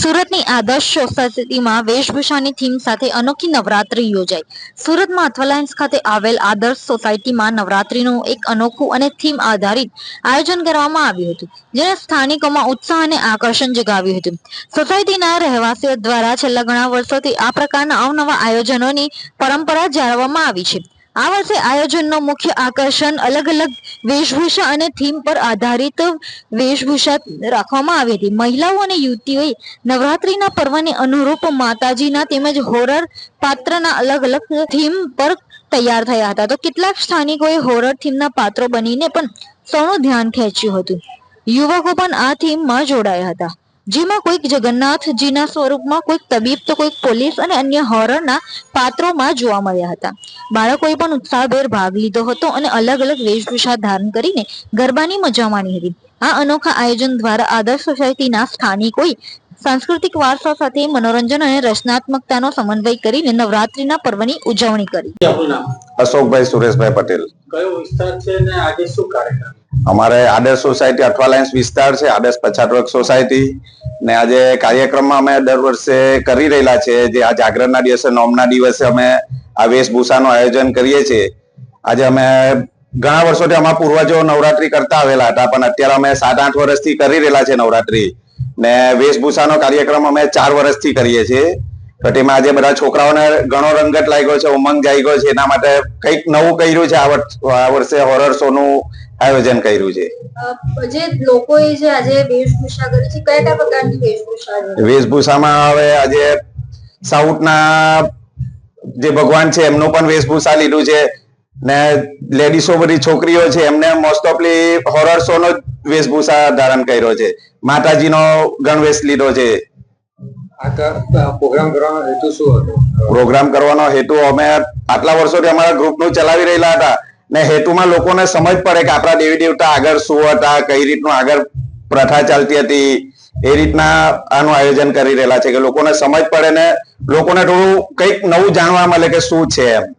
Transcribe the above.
સુરતની આદર્શ સોસાયટીમાં વેશભૂષાની થીમ સાથે અનોખી નવરાત્રી યોજાઈ. સુરતમાં અથવાલાયન્સ ખાતે આવેલ આદર્શ સોસાયટીમાં નવરાત્રીનું એક અનોખું અને થીમ આધારિત આયોજન કરવામાં આવ્યું હતું જેને સ્થાનિકોમાં ઉત્સાહ અને આકર્ષણ જગાવ્યું હતું. સોસાયટીના રહેવાસીઓ દ્વારા છેલ્લા ઘણા વર્ષોથી આ પ્રકારના અવનવા આયોજનોની પરંપરા જાળવવામાં આવી છે. આ વર્ષે આયોજનનો મુખ્ય આકર્ષણ અલગ અલગ વેશભૂષા અને થીમ પર આધારિત વેશભૂષા રાખવામાં આવી હતી. મહિલાઓ અને યુવતીઓએ નવરાત્રીના પર્વને અનુરૂપ માતાજીના તેમજ હોરર પાત્રના અલગ અલગ થીમ પર તૈયાર થયા હતા. તો કેટલાક સ્થાનિકોએ હોરર થીમના પાત્રો બનીને પણ સૌનું ધ્યાન ખેંચ્યું હતું. યુવકો પણ આ થીમમાં જોડાયા હતા. જેમાં કોઈક જગન્નાથજીના સ્વરૂપમાં કોઈક તબીબ તો કોઈક પોલીસ અને અન્ય હોરરના પાત્રોમાં જોવા મળ્યા હતા. બાળકોએ પણ ઉત્સાહભેર ભાગ લીધો હતો અને અલગ અલગ વેશભૂષા ધારણ કરીને ગરબાની મજા માણી હતી. આ અનોખા આયોજન દ્વારા આદર્શ સોસાયટીના સ્થાનિકોએ સાંસ્કૃતિક વારસા સાથે મનોરંજન અને રચનાત્મકતાનો સમન્વય કરીને નવરાત્રીના પર્વની ઉજવણી કરી. અશોકભાઈ સુરેશભાઈ પટેલ. કયો વિસ્તાર છે અને આજે શું કાર્યક્રમ? અમારે આદર્શ સોસાયટી અઠવાલાયન્સ વિસ્તાર છે, આદર્શ પછાત સોસાયટી. ને આજે કાર્યક્રમમાં અમે દર વર્ષે કરી રહેલા છે, જે આ જાગરણના દિવસે, નોમના દિવસે અમે આ વેશભૂષાનું આયોજન કરીએ છીએ. આજે અમે ઘણા વર્ષોથી અમારા પૂર્વજો નવરાત્રી કરતા આવેલા હતા, પણ અત્યારે અમે સાત આઠ વર્ષથી કરી રહેલા છે નવરાત્રી. ને વેશભૂષાનો કાર્યક્રમ અમે ચાર વર્ષથી કરીએ છીએ. તો તેમાં આજે બધા છોકરાઓને ઘણો રંગત લાગ્યો છે ઉમંગ જાગ્યો છે. એના માટે કંઈક નવું કર્યું છે આ વર્ષ હોરર શો નું આયોજન કર્યું છે. જે લોકો જે આજે વેશભૂષા કરી છે કયા કયા પ્રકારની વેશભૂષા વેશભૂષામાં હવે આજે સાઉથના જે ભગવાન છે એમનું પણ વેશભૂષા લીધું છે. ને લેડીસો બધી છોકરીઓ છે એમને મોસ્ટ ઓફલી હોરર શો નો વેશભૂષા ધારણ કર્યો છે. માતાજીનો ગણવેશ લીધો છે આ પ્રોગ્રામ કરવાનો હેતુ શું હતો પ્રોગ્રામ કરવાનો હેતુ અમે આટલા વર્ષોથી અમારા ગ્રુપનું ચલાવી રહેલા હતા ને હેતુમાં લોકોને સમજ પડે કે આપણા દેવી દેવતા આગળ શું હતા, કઈ રીતનું આગળ પ્રથા ચાલતી હતી, એ રીતના આનું આયોજન કરી રહેલા છે કે લોકોને સમજ પડે ને લોકોને થોડું કંઈક નવું જાણવા મળે કે શું છે એમ.